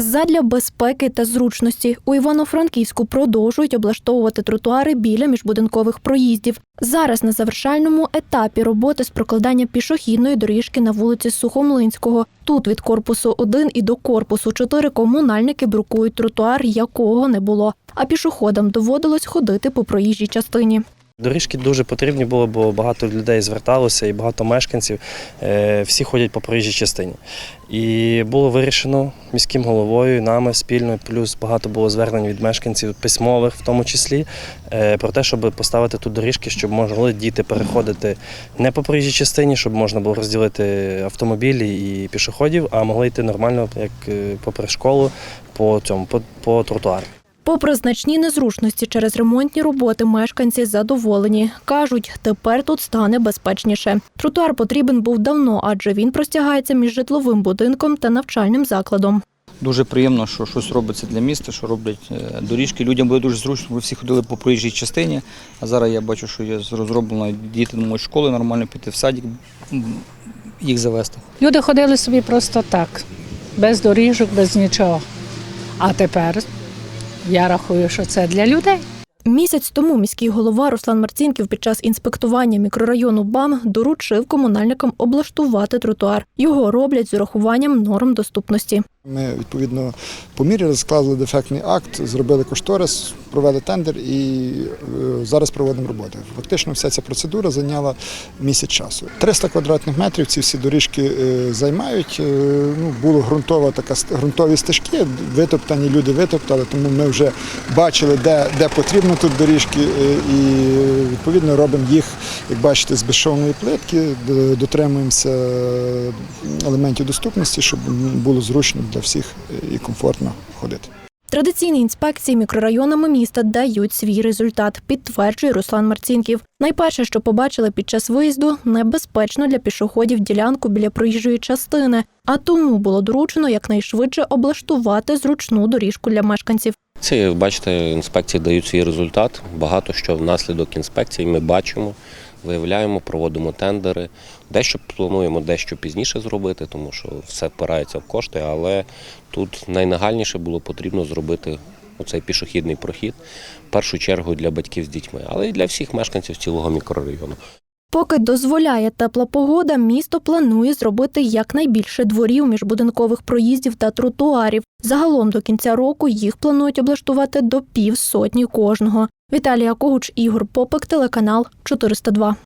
Задля безпеки та зручності у Івано-Франківську продовжують облаштовувати тротуари біля міжбудинкових проїздів. Зараз на завершальному етапі роботи з прокладання пішохідної доріжки на вулиці Сухомлинського. Тут від корпусу 1 і до корпусу 4 комунальники брукують тротуар, якого не було. А пішоходам доводилось ходити по проїжджій частині. Доріжки дуже потрібні було, бо багато людей зверталося і багато мешканців. е, Всі ходять по проїжджій частині. І було вирішено міським головою, нами спільно, плюс багато було звернень від мешканців письмових, в тому числі, е, про те, щоб поставити тут доріжки, щоб могли діти переходити не по проїжджій частині, щоб можна було розділити автомобілі і пішоходів, а могли йти нормально, як е, попри школу, по цьому, по, по тротуару. Попри значні незручності через ремонтні роботи, мешканці задоволені. Кажуть, тепер тут стане безпечніше. Тротуар потрібен був давно, адже він простягається між житловим будинком та навчальним закладом. Дуже приємно, що щось робиться для міста, що роблять е, доріжки. Людям буде дуже зручно, бо всі ходили по проїжджій частині. А зараз я бачу, що є розроблено діти можуть школи нормально піти в садик, їх завести. Люди ходили собі просто так, без доріжок, без нічого. А тепер я рахую, що це для людей. Місяць тому міський голова Руслан Марцінків під час інспектування мікрорайону БАМ доручив комунальникам облаштувати тротуар. Його роблять з урахуванням норм доступності. Ми відповідно по мірі склали дефектний акт, зробили кошторис, провели тендер і е, зараз проводимо роботи. Фактично, вся ця процедура зайняла місяць часу. 300 квадратних метрів ці всі доріжки е, займають. Е, Ну, було ґрунтова така ґрунтові стежки, витоптані, люди витоптали, тому ми вже бачили, де, де потрібно тут доріжки, і відповідно робимо їх, як бачите, з безшовної плитки, дотримуємося елементів доступності, щоб було зручно для всіх і комфортно ходити. Традиційні інспекції мікрорайонами міста дають свій результат, підтверджує Руслан Марцінків. Найперше, що побачили під час виїзду, небезпечно для пішоходів ділянку біля проїжджої частини, а тому було доручено якнайшвидше облаштувати зручну доріжку для мешканців. Це, бачите, інспекції дають свій результат. Багато що внаслідок інспекцій ми бачимо, виявляємо, проводимо тендери. Дещо плануємо дещо пізніше зробити, тому що все впирається в кошти, але тут найнагальніше було потрібно зробити оцей пішохідний прохід, в першу чергу для батьків з дітьми, але й для всіх мешканців цілого мікрорайону. Поки дозволяє тепла погода, місто планує зробити якнайбільше дворів міжбудинкових проїздів та тротуарів. Загалом до кінця року їх планують облаштувати до півсотні кожного. Віталія Когуч, Ігор Попик, телеканал 402.